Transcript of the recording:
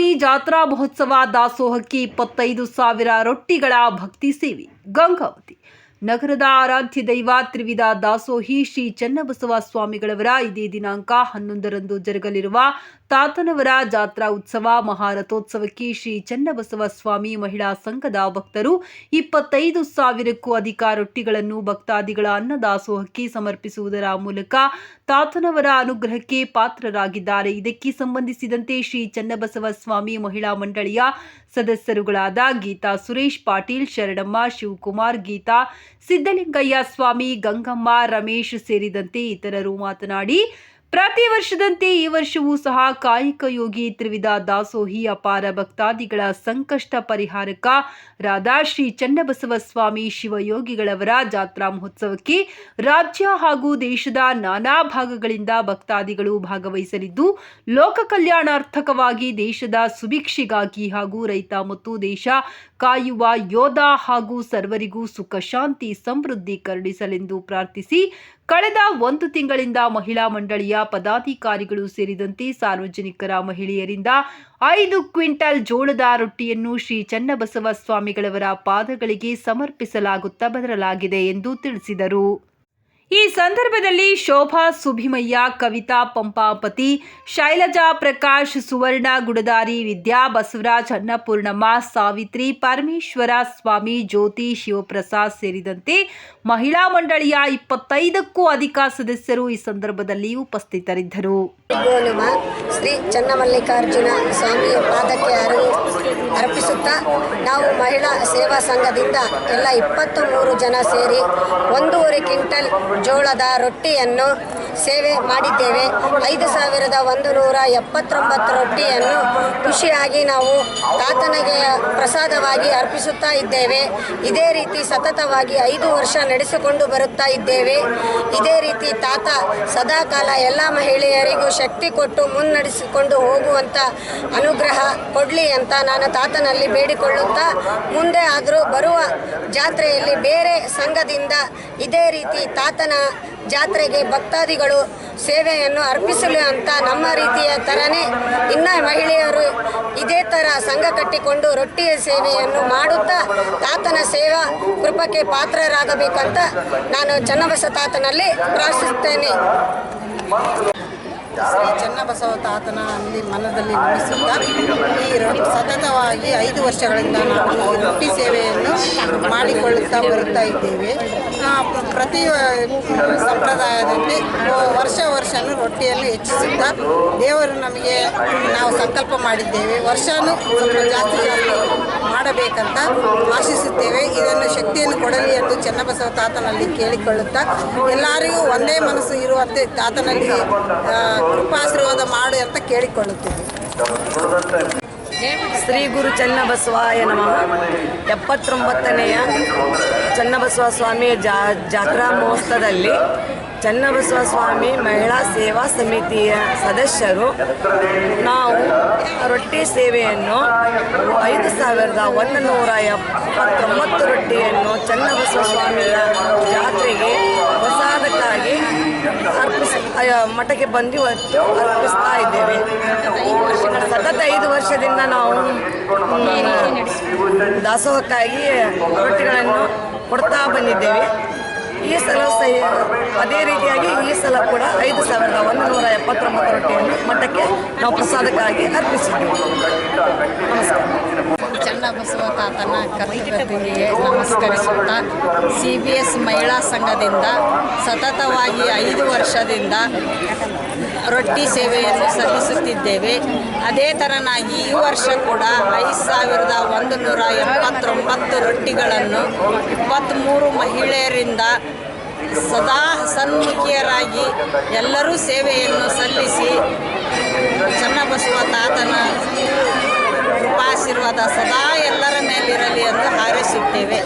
ಜಾತ್ರಾ ಮಹೋತ್ಸವ ದಾಸೋಹಕ್ಕೆ ಇಪ್ಪತ್ತೈದು ಸಾವಿರ ರೊಟ್ಟಿಗಳ ಭಕ್ತಿ ಸೇವೆ. ಗಂಗಾವತಿ ನಗರದ ಆರಾಧ್ಯ ದೈವ ತ್ರಿವಿಧ ದಾಸೋಹಿ ಶ್ರೀ ಚನ್ನಬಸವ ಸ್ವಾಮಿಗಳವರ ಇದೇ ದಿನಾಂಕ ಹನ್ನೊಂದರಂದು ಜರುಗಲಿರುವ ತಾತನವರ ಜಾತ್ರಾ ಉತ್ಸವ, ಮಹಾರಥೋತ್ಸವಕ್ಕೆ ಶ್ರೀ ಚನ್ನಬಸವ ಸ್ವಾಮಿ ಮಹಿಳಾ ಸಂಘದ ಭಕ್ತರು ಇಪ್ಪತ್ತೈದು ಸಾವಿರಕ್ಕೂ ಅಧಿಕ ರೊಟ್ಟಿಗಳನ್ನು ಭಕ್ತಾದಿಗಳ ಅನ್ನದಾಸೋಹಕ್ಕೆ ಸಮರ್ಪಿಸುವುದರ ಮೂಲಕ ತಾತನವರ ಅನುಗ್ರಹಕ್ಕೆ ಪಾತ್ರರಾಗಿದ್ದಾರೆ. ಇದಕ್ಕೆ ಸಂಬಂಧಿಸಿದಂತೆ ಶ್ರೀ ಚನ್ನಬಸವ ಸ್ವಾಮಿ ಮಹಿಳಾ ಮಂಡಳಿಯ ಸದಸ್ಯರುಗಳಾದ ಗೀತಾ ಸುರೇಶ್ ಪಾಟೀಲ್, ಶರಣಮ್ಮ, ಶಿವಕುಮಾರ್, ಗೀತಾ ಸಿದ್ದಲಿಂಗಯ್ಯ ಸ್ವಾಮಿ, ಗಂಗಮ್ಮ, ರಮೇಶ್ ಸೇರಿದಂತೆ ಇತರರು ಮಾತನಾಡಿ ಪ್ರತಿ ವರ್ಷದಂತೆ ಈ ವರ್ಷವೂ ಸಹ ಕಾಯಕ ಯೋಗಿ ತ್ರಿವಿಧ ದಾಸೋಹಿ ಅಪಾರ ಭಕ್ತಾದಿಗಳ ಸಂಕಷ್ಟ ಪರಿಹಾರಕ ರಾಧಾ ಶ್ರೀ ಚನ್ನಬಸವ ಸ್ವಾಮಿ ಶಿವಯೋಗಿಗಳವರ ಜಾತ್ರಾ ಮಹೋತ್ಸವಕ್ಕೆ ರಾಜ್ಯ ಹಾಗೂ ದೇಶದ ನಾನಾ ಭಾಗಗಳಿಂದ ಭಕ್ತಾದಿಗಳು ಭಾಗವಹಿಸಲಿದ್ದು, ಲೋಕ ಕಲ್ಯಾಣಾರ್ಥಕವಾಗಿ ದೇಶದ ಸುಭಿಕ್ಷೆಗಾಗಿ ಹಾಗೂ ರೈತ ಮತ್ತು ದೇಶ ಕಾಯುವ ಯೋಧ ಹಾಗೂ ಸರ್ವರಿಗೂ ಸುಖ, ಶಾಂತಿ, ಸಮೃದ್ಧಿ ಕರುಣಿಸಲೆಂದು ಪ್ರಾರ್ಥಿಸಿ ಕಳೆದ ಒಂದು ತಿಂಗಳಿಂದ ಮಹಿಳಾ ಮಂಡಳಿಯ ಪದಾಧಿಕಾರಿಗಳು ಸೇರಿದಂತೆ ಸಾರ್ವಜನಿಕರ ಮಹಿಳೆಯರಿಂದ ಐದು ಕ್ವಿಂಟಲ್ ಜೋಳದ ರೊಟ್ಟಿಯನ್ನು ಶ್ರೀ ಚನ್ನಬಸವ ಸ್ವಾಮಿಗಳವರ ಪಾದಗಳಿಗೆ ಸಮರ್ಪಿಸಲಾಗುತ್ತಾ ಬದಲಾಗಿದೆ ಎಂದು ತಿಳಿಸಿದರು. ಈ ಸಂದರ್ಭದಲ್ಲಿ ಶೋಭಾ ಸುಭಿಮಯ್ಯ, ಕವಿತಾ ಪಂಪಾಪತಿ, ಶೈಲಜಾ ಪ್ರಕಾಶ್, ಸುವರ್ಣ ಗುಡದಾರಿ, ವಿದ್ಯಾ ಬಸವರಾಜ್, ಅನ್ನಪೂರ್ಣಮ್ಮ, ಸಾವಿತ್ರಿ ಪರಮೇಶ್ವರ ಸ್ವಾಮಿ, ಜ್ಯೋತಿ ಶಿವಪ್ರಸಾದ್ ಸೇರಿದಂತೆ ಮಹಿಳಾ ಮಂಡಳಿಯ ಇಪ್ಪತ್ತೈದಕ್ಕೂ ಅಧಿಕ ಸದಸ್ಯರು ಈ ಸಂದರ್ಭದಲ್ಲಿ ಉಪಸ್ಥಿತರಿದ್ದರು. ಶ್ರೀ ಚನ್ನಮಲ್ಲಿಕಾರ್ಜುನ ಸ್ವಾಮಿಯ ಪಾದಕ್ಕೆ ಅರ್ಪಿಸುತ್ತಾ ನಾವು ಮಹಿಳಾ ಸೇವಾ ಸಂಘದಿಂದ ಎಲ್ಲ ಇಪ್ಪತ್ತು ಮೂರು ಜನ ಸೇರಿ ಒಂದೂವರೆ ಕ್ವಿಂಟಲ್ ಜೋಳದ ರೊಟ್ಟಿಯನ್ನು ಸೇವೆ ಮಾಡಿದ್ದೇವೆ. ಐದು ಸಾವಿರದ ಒಂದು ನೂರ ಎಪ್ಪತ್ತೊಂಬತ್ತು ರೊಟ್ಟಿಯನ್ನು ಖುಷಿಯಾಗಿ ನಾವು ತಾತನಿಗೆ ಪ್ರಸಾದವಾಗಿ ಅರ್ಪಿಸುತ್ತಾ ಇದ್ದೇವೆ. ಇದೇ ರೀತಿ ಸತತವಾಗಿ ಐದು ವರ್ಷ ನಡೆಸಿಕೊಂಡು ಬರುತ್ತಾ ಇದ್ದೇವೆ. ಇದೇ ರೀತಿ ತಾತ ಸದಾಕಾಲ ಎಲ್ಲ ಮಹಿಳೆಯರಿಗೂ ಶಕ್ತಿ ಕೊಟ್ಟು ಮುನ್ನಡೆಸಿಕೊಂಡು ಹೋಗುವಂಥ ಅನುಗ್ರಹ ಕೊಡಲಿ ಅಂತ ನಾನು ತಾತನಲ್ಲಿ ಬೇಡಿಕೊಳ್ಳುತ್ತಾ ಮುಂದೆ ಆದರೂ ಬರುವ ಜಾತ್ರೆಯಲ್ಲಿ ಬೇರೆ ಸಂಘದಿಂದ ಇದೇ ರೀತಿ ತಾತನ ಜಾತ್ರೆಗೆ ಭಕ್ತಾದಿಗಳು ಸೇವೆಯನ್ನು ಅರ್ಪಿಸಲು ಅಂತ ನಮ್ಮ ರೀತಿಯ ಥರನೇ ಇನ್ನ ಮಹಿಳೆಯರು ಇದೇ ಥರ ಸಂಘ ಕಟ್ಟಿಕೊಂಡು ರೊಟ್ಟಿಯ ಸೇವೆಯನ್ನು ಮಾಡುತ್ತಾ ತಾತನ ಸೇವಾ ಕೃಪಕ್ಕೆ ಪಾತ್ರರಾಗಬೇಕಂತ ನಾನು ಚನ್ನಬಸ ತಾತನಲ್ಲಿ ಪ್ರಾರ್ಥಿಸುತ್ತೇನೆ. ಶ್ರೀ ಚನ್ನಬಸವ ತಾತನ ಅಲ್ಲಿ ಮನದಲ್ಲಿ ನೆನೆಸುತ್ತಾ ಈ ಸತತವಾಗಿ ಐದು ವರ್ಷಗಳಿಂದ ನಾವು ಈ ರೊಟ್ಟಿ ಸೇವೆಯನ್ನು ಮಾಡಿಕೊಳ್ಳುತ್ತಾ ಬರುತ್ತಾ ಇದ್ದೇವೆ. ಪ್ರತಿ ಸಂಪ್ರದಾಯದಲ್ಲಿ ವರ್ಷ ವರ್ಷನೂ ರೊಟ್ಟಿಯನ್ನು ಹೆಚ್ಚಿಸುತ್ತಾ ದೇವರು ನಮಗೆ ನಾವು ಸಂಕಲ್ಪ ಮಾಡಿದ್ದೇವೆ. ವರ್ಷನೂ ಸ್ವಲ್ಪ ಜಾಸ್ತಿ ಜಾಸ್ತಿ ಮಾಡಬೇಕಂತ ಆಶಿಸುತ್ತೇವೆ. ಇದನ್ನು ಶಕ್ತಿಯನ್ನು ಕೊಡಲಿ ಎಂದು ಚನ್ನಬಸವ ತಾತನಲ್ಲಿ ಕೇಳಿಕೊಳ್ಳುತ್ತಾ ಎಲ್ಲರಿಗೂ ಒಂದೇ ಮನಸ್ಸು ಇರುವಂತೆ ತಾತನಲ್ಲಿ ಕೃಪಾಶೀರ್ವಾದ ಮಾಡು ಅಂತ ಕೇಳಿಕೊಳ್ಳುತ್ತೇವೆ ಶ್ರೀ ಗುರು ಚನ್ನಬಸವಾಯ ನಮಃ. ಎಪ್ಪತ್ತೊಂಬತ್ತನೆಯ ಚನ್ನಬಸವ ಸ್ವಾಮಿ ಜಾ, ಜಾತ್ರಾ ಮಹೋತ್ಸವದಲ್ಲಿ ಚನ್ನಬಸವ ಸ್ವಾಮಿ ಮಹಿಳಾ ಸೇವಾ ಸಮಿತಿಯ ಸದಸ್ಯರು ನಾವು ರೊಟ್ಟಿ ಸೇವೆಯನ್ನು ಐದು ಸಾವಿರದ ಒಂದು ನೂರ ಎಪ್ಪತ್ತೊಂಬತ್ತು ರೊಟ್ಟಿಯನ್ನು ಚನ್ನಬಸವ ಸ್ವಾಮಿಯ ಜಾತ್ರೆಗೆ ಪ್ರಸಾದಕ್ಕಾಗಿ ಅರ್ಪಿಸ ಅಯ್ಯೋ, ಮಠಕ್ಕೆ ಬಂದು ಇವತ್ತು ಅರ್ಪಿಸ್ತಾ ಇದ್ದೇವೆ. ಸತತ ಐದು ವರ್ಷದಿಂದ ನಾವು ದಾಸೋಹಕ್ಕಾಗಿ ರೊಟ್ಟಿಗಳನ್ನು ಕೊಡ್ತಾ ಬಂದಿದ್ದೇವೆ. ಈ ಸಲ ಸಹ ಅದೇ ರೀತಿಯಾಗಿ ಈ ಸಲ ಕೂಡ ಐದು ಸಾವಿರದ ಒಂದು ನೂರ ಎಪ್ಪತ್ತೊಂಬತ್ತು ರೊಟ್ಟಿಯನ್ನು ಮಠಕ್ಕೆ ನಾವು ಪ್ರಸಾದಕ್ಕಾಗಿ ಅರ್ಪಿಸಿದ್ದೇವೆ. ನಮಸ್ಕಾರ. ಚನ್ನಬಸವ ತಾತನ ಕರ್ತವ್ಯಗಳಿಗೆ ನಮಸ್ಕರಿಸುತ್ತಾ ಸಿ ಬಿ ಎಸ್ ಮಹಿಳಾ ಸಂಘದಿಂದ ಸತತವಾಗಿ ಐದು ವರ್ಷದಿಂದ ರೊಟ್ಟಿ ಸೇವೆಯನ್ನು ಸಲ್ಲಿಸುತ್ತಿದ್ದೇವೆ. ಅದೇ ಥರನಾಗಿ ಈ ವರ್ಷ ಕೂಡ ಐದು ಸಾವಿರದ ಒಂದು ನೂರ ಎಪ್ಪತ್ತೊಂಬತ್ತು ರೊಟ್ಟಿಗಳನ್ನು ಇಪ್ಪತ್ತ್ಮೂರು ಮಹಿಳೆಯರಿಂದ ಸದಾ ಸನ್ಮುಖಿಯರಾಗಿ ಎಲ್ಲರೂ ಸೇವೆಯನ್ನು ಸಲ್ಲಿಸಿ ಚನ್ನಬಸವ ತಾತನ ಆಶೀರ್ವಾದ ಸದಾ ಮೇಲಿರಲಿ ಎಂದು ಹಾರೈಸುತ್ತೇವೆ.